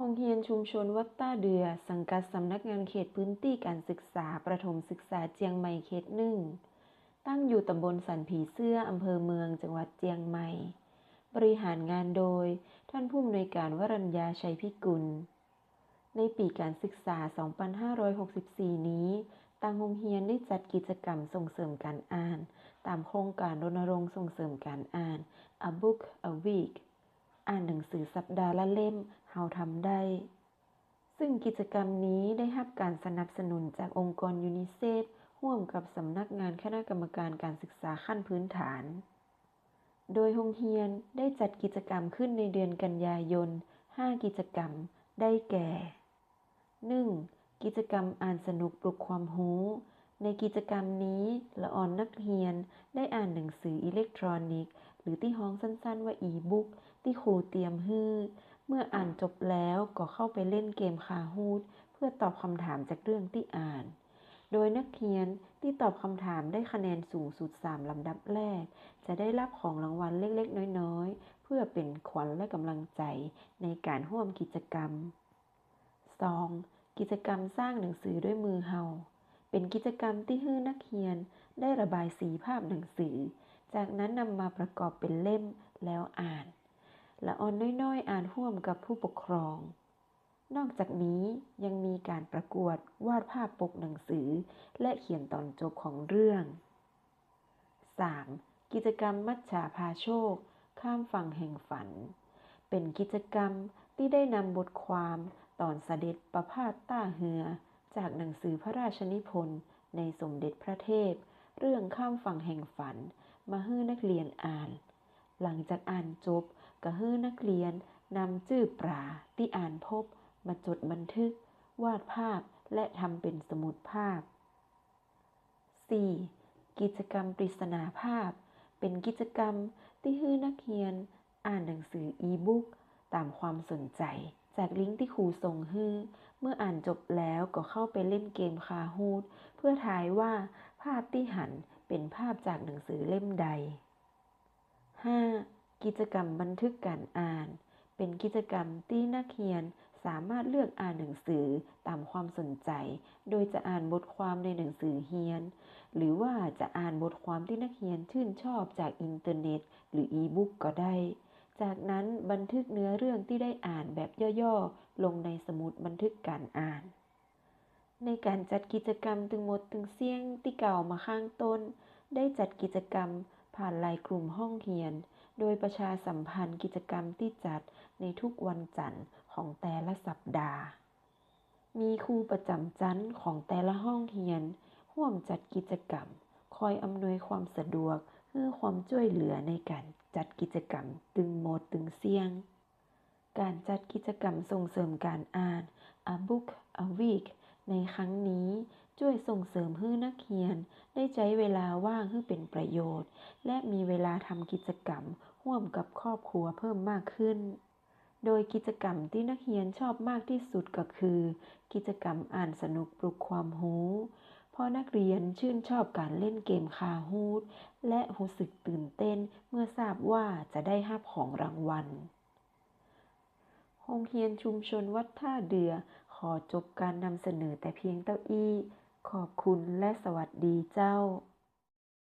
โรงเรียนชุมชนวัดต้าเดือ สังกัดสำนักงานเขตพื้นที่การศึกษาประถมศึกษาเจียงใหม่เขตหนึ่ง ตั้งอยู่ตำบลสันผีเสื้ออำเภอเมืองจังหวัดเจียงใหม่ บริหารงานโดยท่านผู้อำนวยการวรัญญาชัยพิกุล ในปีการศึกษา 2564 นี้ทางโรงเรียนได้จัดกิจกรรมส่งเสริมการอ่าน ตามโครงการรณรงค์ส่งเสริมการอ่าน A Book a Week อ่านหนังสือสัปดาห์ละเล่มเฮาทำได้ ซึ่งกิจกรรมนี้ได้รับการสนับสนุนจากองค์กรยูนิเซฟร่วมกับสำนักงานคณะกรรมการการศึกษาขั้นพื้นฐาน โดยโรงเรียนได้จัดกิจกรรมขึ้นในเดือนกันยายน 5 กิจกรรม ได้แก่ 1. กิจกรรมอ่านสนุกปลุกความรู้ ในกิจกรรมนี้ละออนนักเรียนได้อ่านหนังสืออิเล็กทรอนิกส์ หรือที่ห้องสั้นๆว่าอีบุ๊ก ที่ครูเตรียมฮื้อเมื่ออ่านจบแล้วก็เข้าไปเล่นเกมคาฮูดเพื่อตอบคำถามจากเรื่องที่อ่าน โดยนักเรียนที่ตอบคำถามได้คะแนนสูงสุด 3 ลำดับแรก จะได้รับของรางวัลเล็กๆ น้อยๆ เพื่อเป็นขวัญและกำลังใจในการร่วมกิจกรรม 2. กิจกรรมสร้างหนังสือด้วยมือเฮาเป็นกิจกรรมที่ให้นักเรียนได้ระบายสีภาพหนังสือ จากนั้นนำมาประกอบเป็นเล่มแล้วอ่าน ละออนน้อยๆ อ่านร่วมกับผู้ปกครอง นอกจากนี้ยังมีการประกวดวาดภาพปกหนังสือ และเขียนตอนจบของเรื่อง 3. กิจกรรมมัจฉาพาโชค ข้ามฝั่งแห่งฝัน เป็นกิจกรรมที่ได้นำบทความตอนเสด็จประพาสต้าเหือ จากหนังสือพระราชนิพนธ์ในสมเด็จพระเทพ เรื่องข้ามฝั่งแห่งฝัน มาให้นักเรียนอ่าน หลังจากอ่านจบก็ให้นักเรียนนำจื้อปลาที่อ่านพบ มาจดบันทึก วาดภาพและทำเป็นสมุดภาพ 4. กิจกรรมปริศนาภาพ เป็นกิจกรรมที่ให้นักเรียน อ่านหนังสืออีบุ๊กตามความสนใจ จากลิงก์ที่ครูส่งให้เมื่ออ่านจบแล้วก็เข้าไปเล่นเกมคาฮูดเพื่อทายว่าภาพที่หันเป็นภาพจากหนังสือเล่มใด 5. กิจกรรมบันทึกการอ่าน เป็นกิจกรรมที่นักเรียนสามารถเลือกอ่านหนังสือตามความสนใจ โดยจะอ่านบทความในหนังสือเรียน หรือว่าจะอ่านบทความที่นักเรียนชื่นชอบจากอินเทอร์เน็ต หรืออีบุ๊กก็ได้ จากนั้นบันทึกเนื้อเรื่องที่ได้อ่านแบบย่อๆ ลงในสมุดบันทึกการอ่าน ในการจัดกิจกรรมตึงหมดตึงเสี่ยงที่เก่ามาข้างต้น ได้จัดกิจกรรม ผ่านไลน์กลุ่มห้องเรียน โดยประชาสัมพันธ์กิจกรรมที่จัดในทุกวันจันทร์ของแต่ละสัปดาห์ มีครูประจำจันทร์ของแต่ละห้องเรียนร่วมจัดกิจกรรม คอยอำนวยความสะดวกเพื่อความช่วยเหลือในการจัดกิจกรรมตึงโมดตึงเสี่ยง การจัดกิจกรรมส่งเสริมการอ่าน A Book a Week ในครั้งนี้ ช่วยส่งเสริมให้นักเรียน ได้ใช้เวลาว่างให้เป็นประโยชน์ และมีเวลาทำกิจกรรมร่วมกับครอบครัวเพิ่มมากขึ้น โดยกิจกรรมที่นักเรียนชอบมากที่สุดก็คือ กิจกรรมอ่านสนุกปลุกความรู้เพราะนักเรียนชื่นชอบการเล่นเกมคาฮูดและรู้สึกตื่นเต้นเมื่อทราบว่าจะได้รับของรางวัลโรงเรียนชุมชนวัดท่าเดือ ขอจบการนำเสนอแต่เพียงเต้าอี้ ขอบคุณและสวัสดีเจ้า